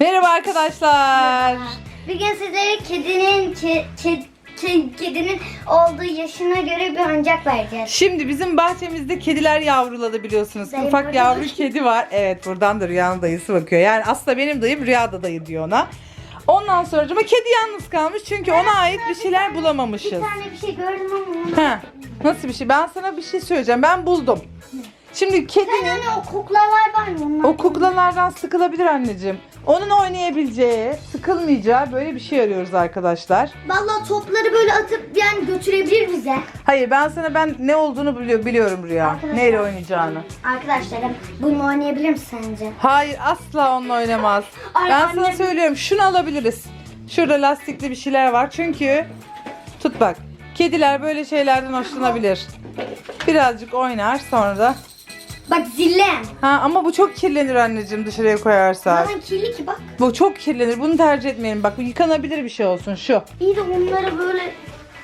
Merhaba arkadaşlar. Bugün sizlere kedinin ke, ke- ke- kedinin olduğu yaşına göre bir oyuncak vereceğiz. Şimdi bizim bahçemizde kediler yavruladı biliyorsunuz. Dayım Ufak burada yavru kedi var. Evet buradan da Rüya'nın dayısı bakıyor. Yani aslında benim dayım Rüya da dayı diyor ona. Ondan sonra kedi yalnız kalmış çünkü ona ait bir şeyler Bir bulamamışız. tane bir şey gördüm ama Ha, nasıl bir şey? Ben sana bir şey söyleyeceğim. Ben buldum. Şimdi Sen kedinin hani o kuklalar var mı onlar? o kuklalardan sıkılabilir anneciğim. Onun oynayabileceği, sıkılmayacağı böyle bir şey arıyoruz arkadaşlar. Vallahi topları böyle atıp yani götürebilir bize. Hayır ben sana ben ne olduğunu biliyor, biliyorum Rüya. Arkadaşlar- Neyle oynayacağını. Arkadaşlarım bunu oynayabilir mi sence? Hayır asla onunla oynamaz. Ay, ben anne. sana söylüyorum şunu alabiliriz. Şurada lastikli bir şeyler var çünkü tut bak kediler böyle şeylerden hoşlanabilir. Birazcık oynar sonra da. Bak zillem. Ha ama bu çok kirlenir anneciğim dışarıya koyarsak. Bana kirli ki bak. Bu çok kirlenir. Bunu tercih etmeyelim. Bak bu yıkanabilir bir şey olsun şu. İyi de onları böyle...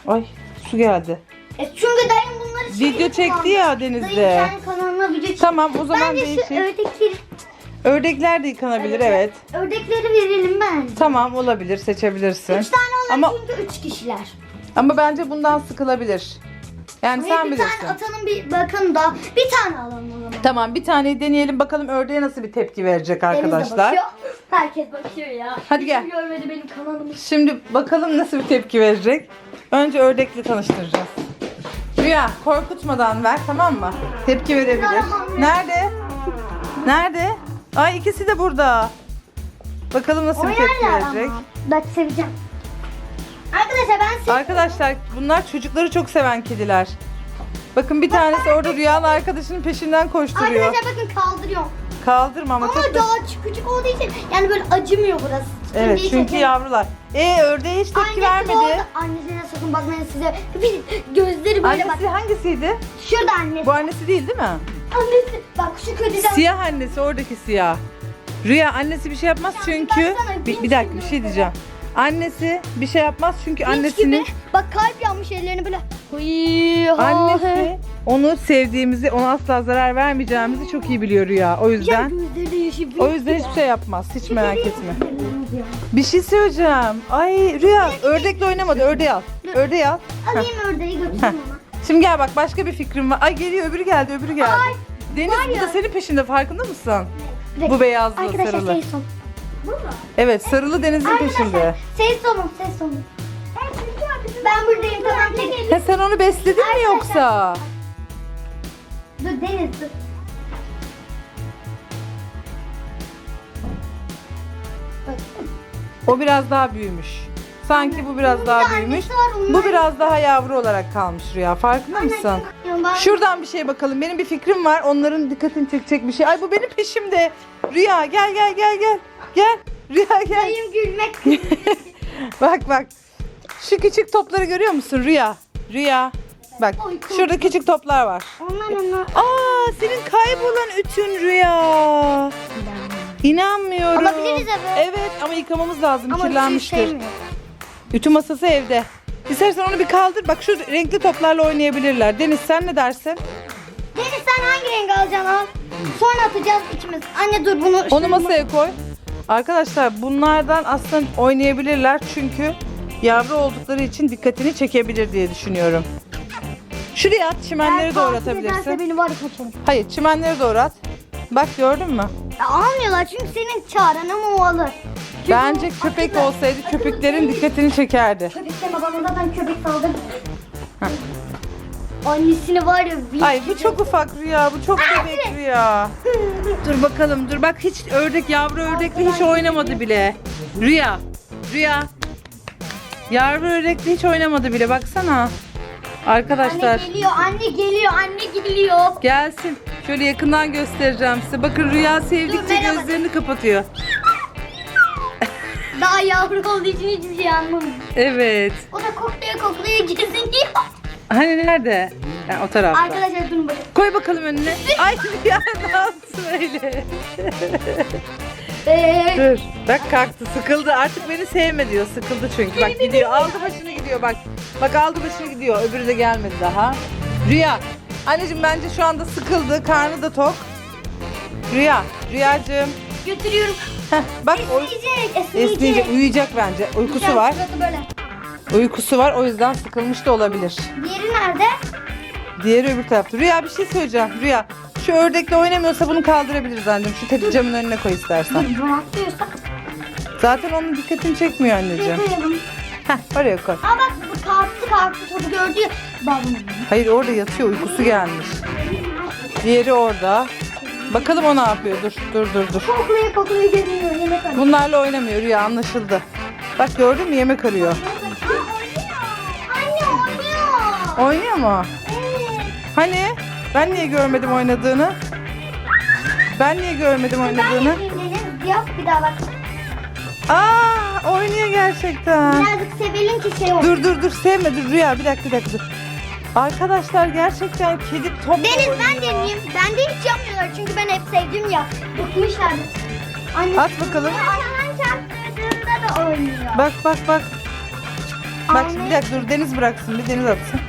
Ay su geldi. E çünkü dayım bunları şey Video çekti ya Dayım denizde. kendi kanalına video çekti. Tamam o zaman Bence şu değişik. ördekleri, Ördekler de yıkanabilir evet. ördekleri verelim bence. Tamam olabilir seçebilirsin. Üç tane olan Ama çünkü üç kişiler. ama bence bundan sıkılabilir. Yani Hayır, sen bir bilirsin. tane atalım bir bakın da bir tane alalım o. Tamam bir taneyi deneyelim bakalım ördeğe nasıl bir tepki verecek Deniz de arkadaşlar. bakıyor. Herkes bakıyor ya. Hadi Hiç gel. görmedi benim kanalımı. Şimdi bakalım nasıl bir tepki verecek. Önce ördekle tanıştıracağız. Rüya korkutmadan ver tamam mı? Tepki verebilir. Nerede? Nerede? Ay ikisi de burada. Bakalım nasıl bir tepki Oynarlar verecek. Bak seveceğim. Arkadaşlar ben sev... Arkadaşlar bunlar çocukları çok seven kediler. Bakın bir tanesi orada Rüya'nın arkadaşının peşinden koşturuyor. Arkadaşlar bakın kaldırıyorum. Kaldırma ama Ama çok da... daha küçük olduğu için yani böyle acımıyor burası. Evet Şimdi çünkü çekelim. yavrular. E ördeğe hiç tepki Annesi vermedi. orada. Annesine sakın bakmayın size. Bir gözleri böyle bak. Annesi hangisiydi? Şurada annesi. Bu annesi değil değil mi? Annesi bak şu kötüden. Siyah annesi oradaki siyah. Rüya annesi bir şey yapmaz çünkü baksana, bir, bir dakika bir gibi şey diyeceğim. Annesi bir şey yapmaz çünkü Hiç annesinin gibi. Bak kalp yanmış ellerini böyle. Annesi onu sevdiğimizi, ona asla zarar vermeyeceğimizi çok iyi biliyor Rüya. O yüzden o yüzden hiçbir şey yapmaz. Hiç merak etme. Bir şey söyleyeceğim. Ay Rüya ördekle oynamadı. Ördeği al. Ördeği al. Alayım ördeği götüreyim ama. Şimdi gel bak başka bir fikrim var. Ay geliyor öbürü geldi öbürü geldi. Ay, Deniz var bu da senin peşinde farkında mısın? Dakika. Bu beyazlı Arkadaşlar sarılı. ses son. Bu mu? Evet sarılı Deniz'in peşinde. Arkadaşlar ses sonum ses sonum. Ben buradayım tamam çekil. Ha, sen onu besledin mi Arkadaşlar. yoksa? Dur Deniz dur. O biraz daha büyümüş. Sanki bu biraz Bunun daha büyümüş. var, Bu biraz daha yavru olarak kalmış Rüya. Farkında mısın? Ben- Şuradan bir şey bakalım. Benim bir fikrim var. Onların dikkatini çekecek bir şey. Ay bu benim peşimde. Rüya gel gel gel gel. Gel. Rüya gel. Dayım gülmek. Bak bak. Şu küçük topları görüyor musun Rüya? Rüya. Bak şurada küçük toplar var. Aa senin kaybolan ütün Rüya. İnanmıyorum. Alabiliriz eve. Evet ama yıkamamız lazım. Ama kirlenmiştir. sevmiyor. Ütü masası evde. İstersen onu bir kaldır. Bak şu renkli toplarla oynayabilirler. Deniz sen ne dersin? Deniz sen hangi renk alacaksın al. Sonra atacağız ikimiz. Anne dur bunu. Onu masaya koy. Arkadaşlar bunlardan aslında oynayabilirler çünkü yavru oldukları için dikkatini çekebilir diye düşünüyorum. Şuraya at, çimenleri doğru atabilirsin. beni var ya kaçarım. Hayır, çimenleri doğru at. Bak gördün mü? Ya almıyorlar çünkü senin çağıran ama o alır. Çünkü Bence o köpek akıllı. olsaydı Akıllı köpeklerin değil. dikkatini çekerdi. Köpek deme bana zaten köpek saldırdı. Annesini var ya. bir- Ay bu çok ufak rüya, bu çok bebek rüya. Dur bakalım, dur bak hiç ördek, yavru ördekle hiç oynamadı bile. Rüya, rüya. Yavru ördekle hiç oynamadı bile, baksana. Arkadaşlar Anne geliyor, anne geliyor, anne geliyor. gelsin. Şöyle yakından göstereceğim size. Bakın rüya sevdikçe merhaba. gözlerini kapatıyor. Daha yavru olduğu için hiçbir şey anlamadım. Evet. O da koklaya koklaya geziniyor. Hani nerede? Ha, o tarafta. Arkadaşlar durun bakın. Koy bakalım önüne. Ay rüya ne yaptın öyle? Ee, Dur. Bak kalktı sıkıldı artık beni sevme diyor sıkıldı çünkü bak gidiyor aldı başını gidiyor bak bak aldı başını gidiyor öbürü de gelmedi daha Rüya anneciğim bence şu anda sıkıldı karnı da tok Rüya Rüyacığım götürüyorum. Heh, bak o Esneyecek, esneyecek. esneyecek, uyuyacak bence. Uykusu var. Böyle. Uykusu var o yüzden sıkılmış da olabilir. Diğeri nerede? Diğeri öbür tarafta. Rüya bir şey söyleyeceğim. Rüya şu ördekle oynamıyorsa bunu kaldırabiliriz anneciğim. Şu tedi camın önüne koy istersen. Atlıyorsa. Zaten onun dikkatini çekmiyor anneciğim. Koyalım. Heh oraya koy. Aa bak bu kalktı kalktı topu gördü. Babam. Hayır orada yatıyor uykusu gelmiş. Diğeri orada. Bakalım o ne yapıyor. Dur dur dur dur. Kokluya kokluya geliyor yemek arıyor. Bunlarla oynamıyor Rüya anlaşıldı. Bak gördün mü yemek arıyor. Anne oynuyor. Oynuyor mu? Evet. Hani? Ben niye görmedim oynadığını? Ben niye görmedim Ben oynadığını? yapayım dedim. Yap bir daha bak. Aa oynuyor gerçekten. Birazcık sevelim ki şey olsun. Dur dur dur sevme dur Rüya bir dakika bir dakika dur. Arkadaşlar gerçekten kedi top Deniz ben deneyeyim. Ben de hiç yapmıyorlar çünkü ben hep sevdim ya. Bıkmışlardı. Anne, At bakalım. Ayağın çarptırdığında da oynuyor. Bak bak bak. Bak şimdi bir dakika dur Deniz bıraksın bir Deniz atsın.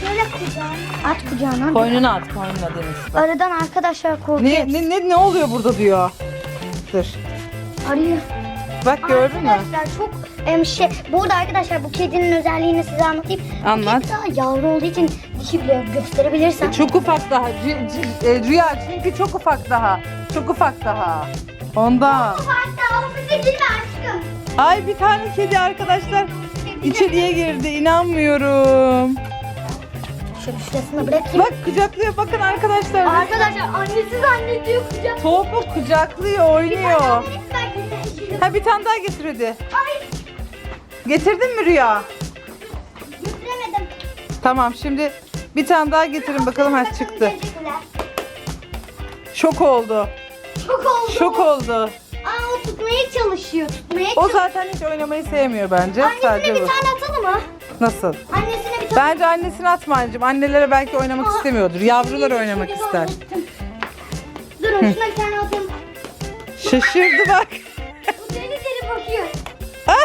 Şöyle kucağına. At kucağına. Koynuna at koynuna Deniz. Bak. Aradan arkadaşlar korkuyor. Ne, ne, ne, ne oluyor burada diyor. Dur. Arıyor. Bak gördün mü? Arkadaşlar çok em, şey. Bu arada arkadaşlar bu kedinin özelliğini size anlatayım. Anlat. Kedi daha yavru olduğu için dişi bile gösterebilirsem. Çok ufak daha. Rü- Rü- e, Rüya çünkü çok ufak daha. Çok ufak daha. Ondan. Hatta o bize girme aşkım. Ay bir tane kedi arkadaşlar içeriye girdi. inanmıyorum. Şöyle şurasına bırakayım. Bak kucaklıyor bakın arkadaşlar. Arkadaşlar annesi zannediyor kucak. Topu kucaklıyor oynuyor. Ha bir tane daha getir hadi. Ay Getirdin mi Rüya? Tamam şimdi bir tane daha getirin bakalım ha çıktı. Şok oldu. Çok oldu. Şok oldu. Tutmaya çalışıyor. Tutmaya O çalışıyor. zaten hiç oynamayı sevmiyor bence. Annesine Sadece bir bu. tane atalım mı? Nasıl? Annesine bir tane. Bence annesini atma anneciğim. Annelere belki oynamak Aa, istemiyordur. Yavrular oynamak şimdi ister. zannettim. Durun şuna bir tane atayım. Şaşırdı bak. Bu deli deli bakıyor.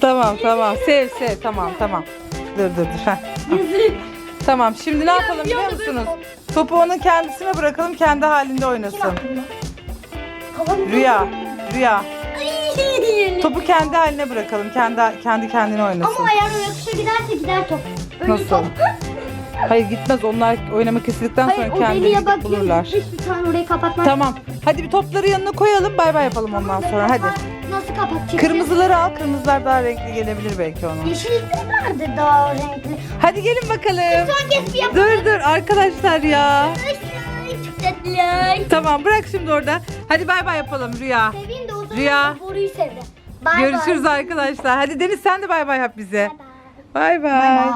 Tamam tamam. Sev sev. Tamam tamam. Dur dur dur. Heh. Yazık. Tamam şimdi ne yapalım biliyor musunuz? Topu onun kendisine bırakalım kendi halinde oynasın. Rüya. Rüya. Topu kendi haline bırakalım. Kendi kendi kendine oynasın. Ama ayağına yakışa giderse gider top. Öyle Nasıl? top. Hayır gitmez. Onlar oynama kesildikten sonra kendileri deliye gidip bak bulurlar. hiçbir tane orayı kapatmaz. Tamam. Hadi bir topları yanına koyalım. Bay bay yapalım ondan sonra. Hadi. Nasıl kapatacak? Kırmızıları al. Kırmızılar daha renkli gelebilir belki ona. Yeşil nerede daha renkli? Hadi gelin bakalım. Son kez bir yapalım. Dur dur arkadaşlar ya. Ay, Çok tatlı. Tamam bırak şimdi orada. Hadi bay bay yapalım Rüya. Seveyim de o zaman Rüya. boruyu sevdi. Bay Görüşürüz bay. arkadaşlar. Hadi Deniz sen de bay bay yap bize. Bay bay. Bay bay.